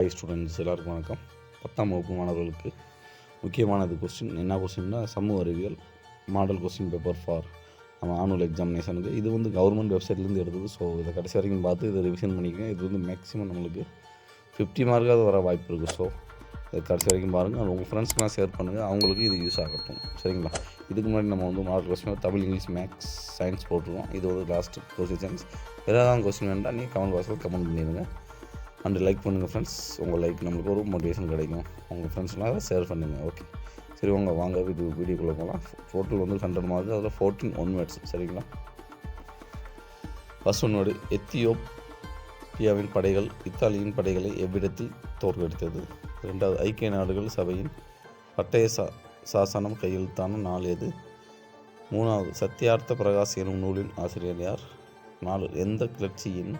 High students எல்லாருக்கும் வணக்கம். பத்தாம் வகுப்பு மாணவர்களுக்கு முக்கியமானது கொஸ்டின் என்ன கொஸ்டின்னா சமூக அறிவியல் மாடல் கொஸ்டின் பேப்பர் ஃபார் நம்ம ஆனுவல் எக்ஸாமினேஷனுக்கு இது வந்து கவர்மெண்ட் வெப்சைட்லேருந்து எடுத்தது. ஸோ இதை கடைசி வரைக்கும் பார்த்து இதை ரிவிஷன் பண்ணிக்கோங்க. இது வந்து மேக்ஸிமம் நம்மளுக்கு ஃபிஃப்டி மார்க்காவது வர வாய்ப்பு இருக்குது ஸோ இது கடைசி வரைக்கும் பாருங்கள் உங்கள் ஃப்ரெண்ட்ஸ்க்கெலாம் ஷேர் பண்ணுங்கள் அவங்களுக்கு இது யூஸ் ஆகட்டும். சரிங்களா? இதுக்கு முன்னாடி நம்ம வந்து model question Tamil English maths science போட்டிருக்கோம். இது ஒரு லாஸ்ட் கொஸ்டின்ஸ் ஏதாவது கொஸ்டின் வேண்டாம் நீங்கள் கமெண்ட் பாக்ஸில் கமெண்ட் பண்ணிடுங்க. அண்ட் லைக் பண்ணுங்கள் ஃப்ரெண்ட்ஸ் உங்கள் லைக் நம்மளுக்கு ஒரு மோட்டிவேஷன் கிடைக்கும். உங்கள் ஃப்ரெண்ட்ஸ்லாம் அதை ஷேர் பண்ணுங்கள் ஓகே சரி உங்கள் வாங்க வீடியோ வீடியோக்குள்ளே போகலாம் டோட்டல் வந்து ஹண்ட்ரட் மார்க் அதில் ஃபோர்டீன் ஒன் மேட்ஸ் சரிங்களா? ஃபஸ்ட் ஒன் வேர்டு எத்தியோப்பியாவின் படைகள் இத்தாலியின் படைகளை எவ்விடத்தில் தோற்கடித்தது? ரெண்டாவது ஐக்கிய நாடுகள் சபையின் பட்டய சா சாசனம் கையெழுத்தான நாள் எது? மூணாவது சத்யார்த்த பிரகாஷ் எனும் நூலின் ஆசிரியர் யார்? நாலு எந்த கிளர்ச்சியின்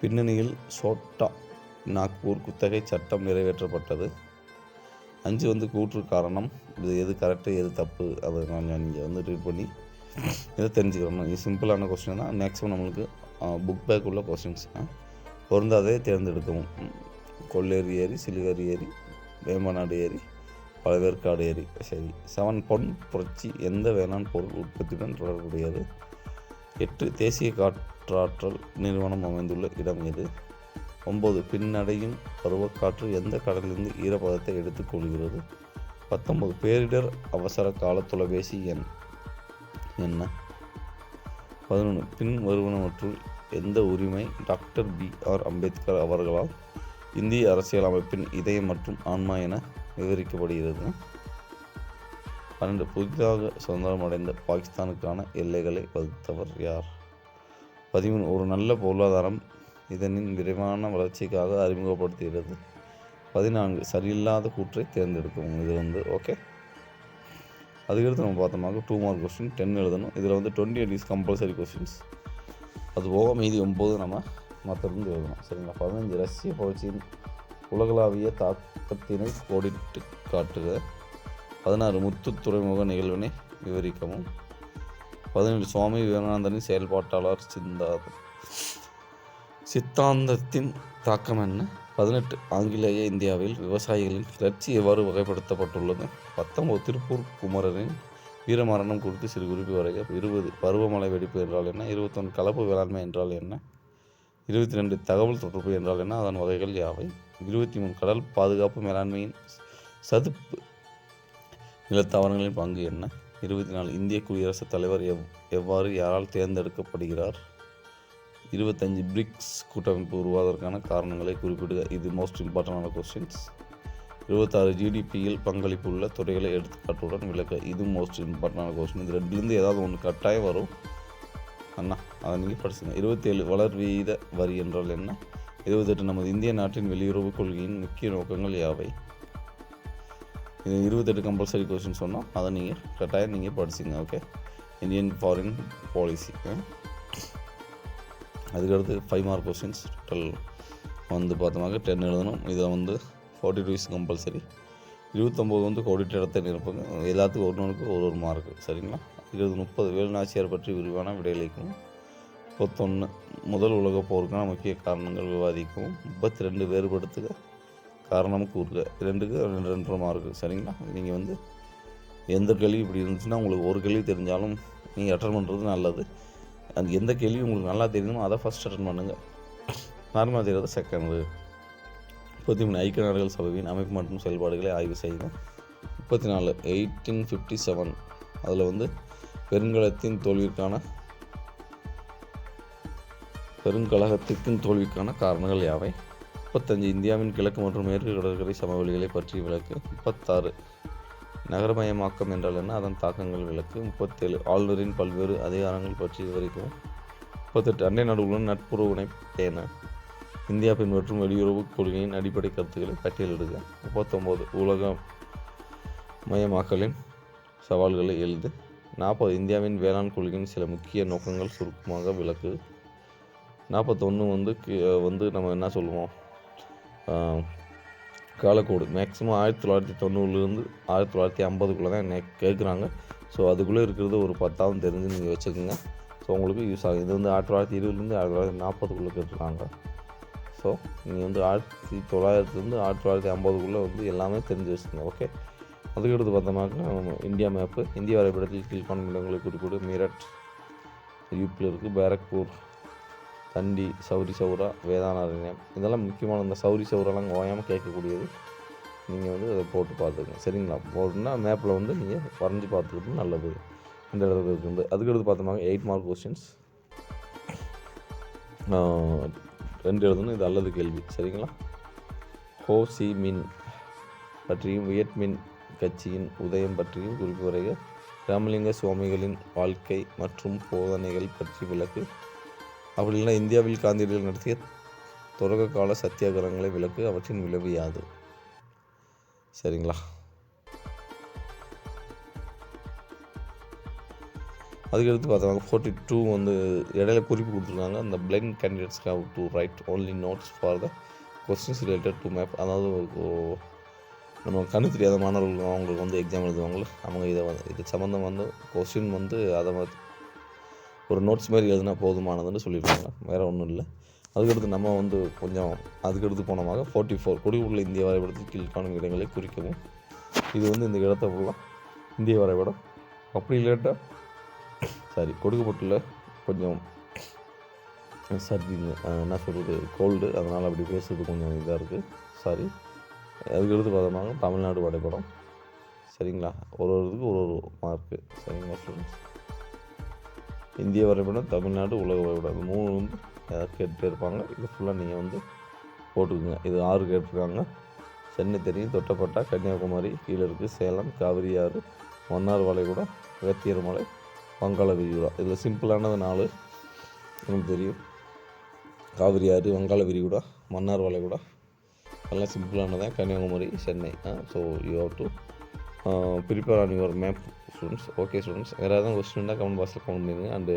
பின்னணியில் சோட்டா நாக்பூர் குத்தகை சட்டம் நிறைவேற்றப்பட்டது. அஞ்சு வந்து கூற்று காரணம். இது எது கரெக்டு எது தப்பு அதை நான் நீங்கள் வந்து ரீட் பண்ணி இதை தெரிஞ்சுக்கிறோம் இது சிம்பிளான கொஸ்டின் தான். மேக்ஸிமம் நம்மளுக்கு புக் பேக் உள்ள கொஸ்டின்ஸ் பொருந்தாதே தேர்ந்தெடுக்கவும். கொள்ளேரி ஏரி சிலுகரி ஏரி வேம்பநாடு ஏரி பழவேற்காடு ஏரி சரி செவன் பொன் புரட்சி எந்த வேளாண் பொருள் உற்பத்தியுடன் தொடர்புடையது? எட்டு தேசிய காற்றாற்றல் நிறுவனம் அமைந்துள்ள இடம் எது? ஒம்பது பின்னடையும் பருவக்காற்று எந்த கடலிலிருந்து ஈரப்பதத்தை எடுத்துக்கொள்கிறது? பத்தொன்பது பேரிடர் அவசர கால தொலைபேசி எண். என்ன? பதினொன்று பின் வருவனவற்றுள் எந்த உரிமை டாக்டர் பி ஆர் அம்பேத்கர் அவர்களால் இந்திய அரசியலமைப்பின் இதயம் மற்றும் ஆன்மா என விவரிக்கப்படுகிறது? பன்னெண்டு புதிதாக சுதந்திரமடைந்த பாகிஸ்தானுக்கான எல்லைகளை வகுத்தவர் யார்? பதிமூணு ஒரு நல்ல பொருளாதாரம் இதனின் விரைவான வளர்ச்சிக்காக அறிமுகப்படுத்துகிறது. பதினான்கு சரியில்லாத கூற்றை தேர்ந்தெடுக்கவும் இது வந்து ஓகே அதுக்கடுத்து நம்ம பார்த்தோம்னாக்க டூ மார்க் கொஸ்டின் டென் எழுதணும். இதில் வந்து twenty eight is compulsory questions அது போக மீதி ஒம்பது நம்ம மற்றருந்து எழுதணும் சரிங்களா? பதினஞ்சு ரஷ்ய புரட்சியின் உலகளாவிய தாக்கத்தினை கோடிட்டு காட்டுக. பதினாறு முத்து துறைமுக நிகழ்வினை விவரிக்கவும். பதினேழு சுவாமி விவேகானந்தனின் செயல்பாட்டாளர் சிந்தார் சித்தாந்தத்தின் தாக்கம் என்ன? பதினெட்டு. ஆங்கிலேய இந்தியாவில் விவசாயிகளின் கிளர்ச்சி எவ்வாறு வகைப்படுத்தப்பட்டுள்ளது? பத்தொன்பது. திருப்பூர் குமரரின் வீரமரணம் குறித்து சிறு குறிப்பு வரைக. இருபது. பருவமழை வெடிப்பு என்றால் என்ன? இருபத்தொன்று கலப்பு வேளாண்மை என்றால் என்ன? இருபத்தி ரெண்டு தகவல் தொடர்பு என்றால் என்ன? அதன் வகைகள் யாவை? இருபத்தி மூணு கடல் பாதுகாப்பு மேலாண்மையின் சதுப்பு நிலத்தாவரங்களின் பங்கு என்ன? இருபத்தி நாலு இந்திய குடியரசுத் தலைவர் எவ் எவ்வாறு யாரால் தேர்ந்தெடுக்கப்படுகிறார்? இருபத்தஞ்சு பிரிக்ஸ் கூட்டமைப்பு உருவாவதற்கான காரணங்களை குறிப்பிடுக. இது மோஸ்ட் இம்பார்ட்டண்டான கொஸ்டின்ஸ் இருபத்தாறு ஜிடிபியில் பங்களிப்பு உள்ள துறைகளை எடுத்துக்காட்டுடன் விளக்க. இது மோஸ்ட் இம்பார்ட்டண்டான கொஸ்டின் இது ரெண்டுலேருந்து ஏதாவது ஒன்று கட்டாயம் வரும். அண்ணா அதை நீங்கள் படிச்சுங்க. இருபத்தேழு வளர் வீத வரி என்றால் என்ன? இருபத்தெட்டு நமது இந்திய நாட்டின் வெளியுறவு கொள்கையின் முக்கிய நோக்கங்கள் யாவை? இது இருபத்தெட்டு கம்பல்சரி கொஸ்டின் சொன்னால் அதை நீங்கள் கட்டாயம் நீங்கள் படிச்சுங்க ஓகே இந்தியன் ஃபாரின் பாலிசி அதுக்கடுத்து ஃபைவ் மார்க் கொஸ்டின்ஸ் டோட்டல் வந்து பார்த்தோம்னாக்க டென் எழுதணும். இதை வந்து ஃபார்ட்டி டூ இஸ் கம்பல்சரி இருபத்தொம்போது வந்து கோடிட்டு இடத்தை நிரப்புங்க. எல்லாத்துக்கும் ஒரு ஒன்றுக்கு ஒரு ஒரு மார்க்கு சரிங்களா? இருபது முப்பது வேலுநாச்சியார் பற்றி விரிவான விடையளிக்கும் முப்பத்தொன்று முதல் உலகப் போருக்கான முக்கிய காரணங்கள் விவாதிக்கவும் முப்பத்தி ரெண்டு வேறுபடுத்துக காரணம் கூறுக. ரெண்டுக்கு ரெண்டு ரெண்டரை மார்க்கு சரிங்களா? நீங்கள் வந்து எந்த கேள்வி இப்படி இருந்துச்சுன்னா உங்களுக்கு ஒரு கேள்வி தெரிஞ்சாலும் நீங்கள் அட்டன் பண்ணுறது நல்லது. அந்த எந்த கேள்வி உங்களுக்கு நல்லா தெரியணுமோ அதை ஃபஸ்ட் அட்டன் பண்ணுங்கள் நார்மலாக தெரியாத செகண்டு முப்பத்தி மூணு ஐக்கிய நாடுகள் சபையின் அமைப்பு மற்றும் செயல்பாடுகளை ஆய்வு செய்யுங்க. முப்பத்தி நாலு எயிட்டீன் ஃபிஃப்டி செவன் அதில் வந்து பெருங்கலத்தின் தோல்விக்கான பெருங்கழகத்திற்கும் தோல்விக்கான காரணங்கள் யாவை? முப்பத்தஞ்சு இந்தியாவின் கிழக்கு மற்றும் மேற்கு கடற்கரை சமவெளிகளை பற்றி விளக்கு. முப்பத்தாறு நகரமயமாக்கம் என்றால் என்ன? அதன் தாக்கங்கள் விளக்கு. முப்பத்தேழு. ஆளுநரின் பல்வேறு அதிகாரங்கள் பற்றி வரைக்கும் முப்பத்தெட்டு. அண்டை நாடுகளுடன் நட்புறவுனை பேண இந்தியா பின்பற்றும் வெளியுறவு கொள்கையின் அடிப்படை கருத்துக்களை பட்டியலிடுக. முப்பத்தொம்போது. உலக மயமாக்கலின் சவால்களை எழுது. நாற்பது. இந்தியாவின் வேளாண் கொள்கையின் சில முக்கிய நோக்கங்கள் சுருக்கமாக விளக்கு. நாற்பத்தொன்று வந்து வந்து நம்ம என்ன சொல்லுவோம்? காலக்கோடு. மேக்ஸிமம் ஆயிரத்தி தொள்ளாயிரத்தி தொண்ணூறுலேருந்து ஆயிரத்தி தொள்ளாயிரத்தி ஐம்பதுக்குள்ளே தான் என்ன கேட்குறாங்க. ஸோ அதுக்குள்ளே இருக்கிறது ஒரு பத்தாவது தெரிஞ்சு நீங்கள் வச்சுக்கோங்க. ஸோ உங்களுக்கு யூஸ் ஆகும். இது வந்து ஆயிரத்தி தொள்ளாயிரத்தி இருபதுலேருந்து ஆயிரத்தி தொள்ளாயிரத்தி நாற்பதுக்குள்ளே கேட்டுருக்காங்க. ஸோ நீங்கள் வந்து ஆயிரத்தி தொள்ளாயிரத்துலேருந்து ஆயிரத்தி தொள்ளாயிரத்தி ஐம்பதுக்குள்ளே வந்து எல்லாமே தெரிஞ்சு வச்சுருங்க ஓகே அதுக்கடுத்து பார்த்தோம்னாக்கா நம்ம இந்தியா மேப்பு இந்திய வரைபடத்தில் கீழ்காணும் இடங்களை குறிப்பிட்டு மீரட் யூபியில் இருக்குது பேரக்பூர் தண்டி சௌரி சௌரா வேதானாரண்யம் இதெல்லாம் முக்கியமான இந்த சௌரி சௌராலாம் ஓயாமல் கேட்கக்கூடியது. நீங்கள் வந்து அதை போட்டு பார்த்துக்கங்க. சரிங்களா? போட்டுனா மேப்பில் வந்து நீங்கள் வரைஞ்சி பார்த்துக்கிட்டு நல்லது. இந்த இடத்துல இருக்குது. அதுக்கடுத்து பார்த்தோம்னா எயிட் மார்க் கொஸ்டின்ஸ் ரெண்டு எழுதணும் இது அல்லது கேள்வி. சரிங்களா? ஹோ சி மின் பற்றியும் வியட்மின் கட்சியின் உதயம் பற்றியும் குறிப்பு வரைக. ராமலிங்க சுவாமிகளின் வாழ்க்கை மற்றும் போதனைகள் பற்றி விளக்கு. அப்படி இல்லைன்னா இந்தியாவில் காந்தியடிகள் நடத்திய தொடக்க கால சத்தியாகிரகங்களை விளக்கு அவற்றின் விளைவு யாது? சரிங்களா? அதுக்கடுத்து பார்த்தோம்னா ஃபோர்ட்டி டூ வந்து இடையில குறிப்பு கொடுத்துருக்காங்க அந்த blind candidates how to write only notes for the questions related to map அதாவது நம்ம கண்ணு தெரியாத மாணவர்கள் அவங்களுக்கு வந்து எக்ஸாம் எழுதுவாங்கள்ல அவங்க இதை வந்து இது சம்மந்தம் வந்து கொஸ்டின் வந்து அதை ஒரு நோட்ஸ் மாதிரி எழுதுனா போதுமானதுன்னு சொல்லியிருக்காங்க. வேறு ஒன்றும் இல்லை. அதுக்கடுத்து நம்ம வந்து கொஞ்சம் அதுக்கடுத்து போனமாக ஃபோர்ட்டி ஃபோர் குடியுள்ள இந்திய வரைபடத்தில் கீழ்காணும் இடங்களை குறிக்கவும். இது வந்து இந்த இடத்த ஃபுல்லாக இந்திய வரைபடம். அப்படி இல்லாட்டா சாரி கொடுக்கப்பட்டுள்ள கொஞ்சம் சர்தி என்ன சொல்கிறது கோல்டு அதனால் அப்படி பேசுறது கொஞ்சம் இதாக இருக்குது சாரி அதுக்கடுத்து பார்த்தோம்னா தமிழ்நாடு வரைபடம். சரிங்களா? ஒரு ஒரு இதுக்கு ஒரு ஒரு மார்க்கு சரிங்களா ஸ்டூடெண்ட்ஸ் இந்திய வரைபடம் தமிழ்நாடு உலக வரைபடம் இது மூணு வந்து ஏதாவது கேட்டுகிட்டே இருப்பாங்க இது ஃபுல்லாக நீங்கள் வந்து போட்டுக்குங்க. இது ஆறு கேட்டிருக்காங்க. சென்னை தெரியும் தொட்டப்பட்டா கன்னியாகுமரி கீழே இருக்குது சேலம் காவிரி ஆறு மன்னார் வளைகுடா வேத்தியர் மலை வங்காள விரிகுடா இதில் சிம்பிளானது நாலு எனக்கு தெரியும். காவிரி ஆறு வங்காள விரிகுடா மன்னார் வளைகுடா எல்லாம் சிம்பிளானதான் Kanyakumari Chennai. So you have to prepare on your map students okay students வேறு ஏதாவது கொஸ்டின் இருந்தால் கமெண்ட் பாக்ஸில் கமெண்ட் பண்ணுங்க. அண்டு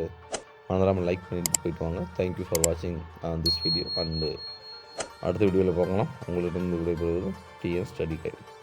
மறந்துடாமல் லைக் பண்ணிட்டு போயிட்டு வாங்க. தேங்க்யூ ஃபார் வாட்சிங் திஸ் வீடியோ அண்டு அடுத்த வீடியோவில் பார்க்கலாம். உங்களிடம் விடைபெறுவது டிஎன் ஸ்டடி கைட்